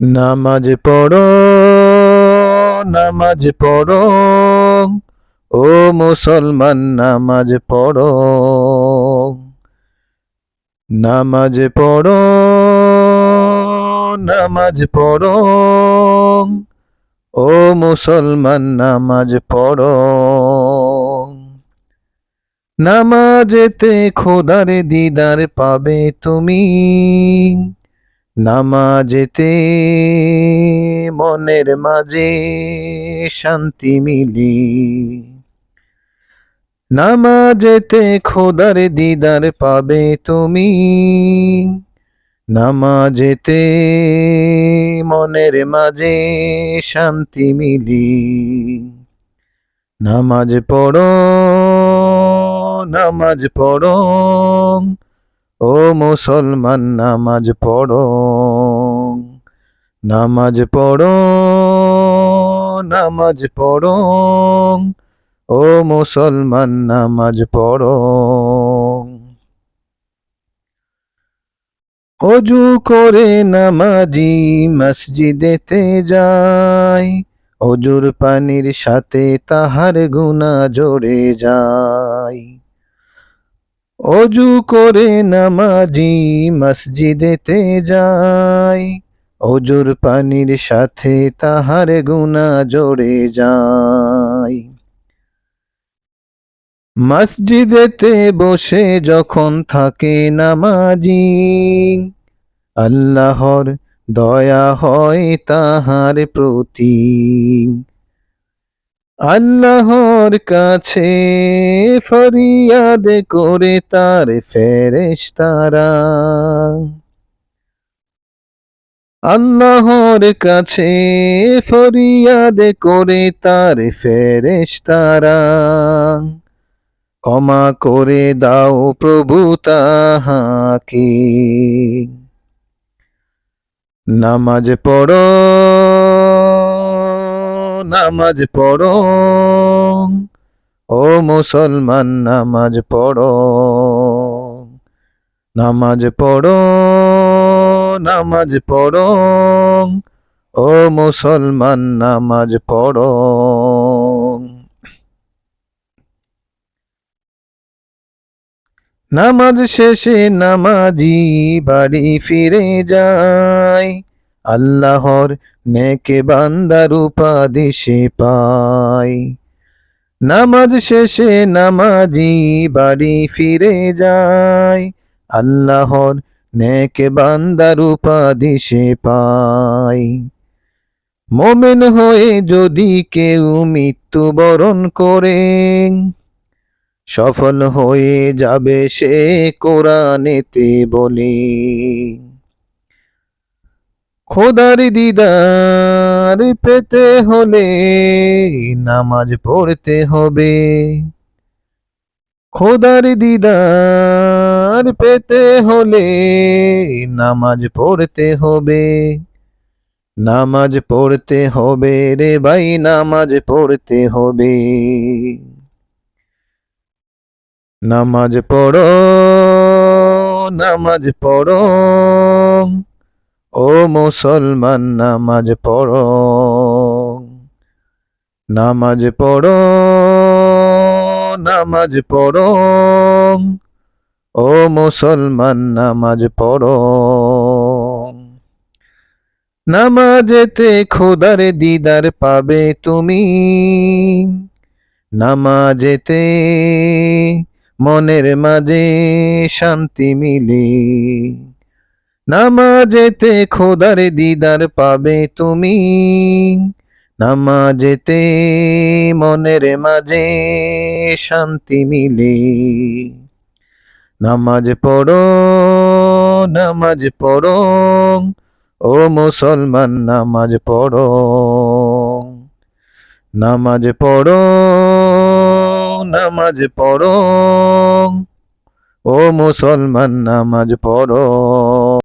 নামাজ পড়ো নামাজ পড়ো। ও মুসলমান, নামাজ পড়ো। নামাজ পড়ো নামাজ পড়ো। ও মুসলমান, নামাজ পড়ো। নামাজেতে খোদার দিদার পাবে তুমি। নামাজেতে মনের মাঝে শান্তি মিলি। নামাজেতে খোদার দিদার পাবে তুমি। নামাজেতে মনের মাঝে শান্তি মিলি। নামাজ পড়ো নামাজ পড়ো। ও মুসলমান, নামাজ পড়ো নামাজ পড়ো নামাজ পড়ো, ও মুসলমান, নামাজ পড়ো। অজু করে নামাজি মসজিদেতে যায় অজুর পানির সাথে তাহার গুণা জড়ে যায় অজু করে নামাজি মসজিদেতে যায় অজুর পানির সাথে তাহার গুণা জড়ে যায় মসজিদেতে বসে যখন থাকে নামাজি, আল্লাহর দয়া হয় তাহার প্রতি। আল্লাহর কাছে ফরিয়াদ করে তার ফেরেশতারা। আল্লাহর কাছে ফরিয়াদ করে তার ফেরেশতারা। ক্ষমা করে দাও প্রভু তাহাকে। নামাজ পড়ো। নামাজ পড়ো। ও মুসলমান, নামাজ পড়ো। নামাজ পড়ো নামাজ পড়ো। ও মুসলমান, নামাজ পড়ো। নামাজ শেষে নামাজি বাড়ি ফিরে যায়। আল্লাহর নেকে বান্দার উপাধি সে পায়। নামাজ শেষে নামাজি বাড়ি ফিরে যায়। আল্লাহর নেকে বান্দার উপাধি সে পায়। মোমেন হয়ে যদি কেউ মৃত্যুবরণ করে, সফল হয়ে যাবে সে কোরআনেতে বলে। খোদার দিদার পেতে হলে নামাজ পড়তে হবে। খোদার দিদার পেতে হলে নামাজ পড়তে হবে। নামাজ পড়তে হবে রে ভাই, নামাজ পড়তে হবে। নামাজ পড়ো নামাজ পড়ো। ও মুসলমান, নামাজ পড়ো। নামাজ পড়ো নামাজ পড়ো। ও মুসলমান, নামাজ পড়ো। নামাজেতে খোদার দিদার পাবে তুমি। নামাজেতে মনের মাঝে শান্তি মিলে। নামাজেতে খোদার দিদার পাবে তুমি। নামাজেতে মনের মাঝে শান্তি মিলে। নামাজ পড়ো নামাজ পড়ো, ও মুসলমান, নামাজ পড়ো। নামাজ পড়ো নামাজ পড়ো, ও মুসলমান, নামাজ পড়ো।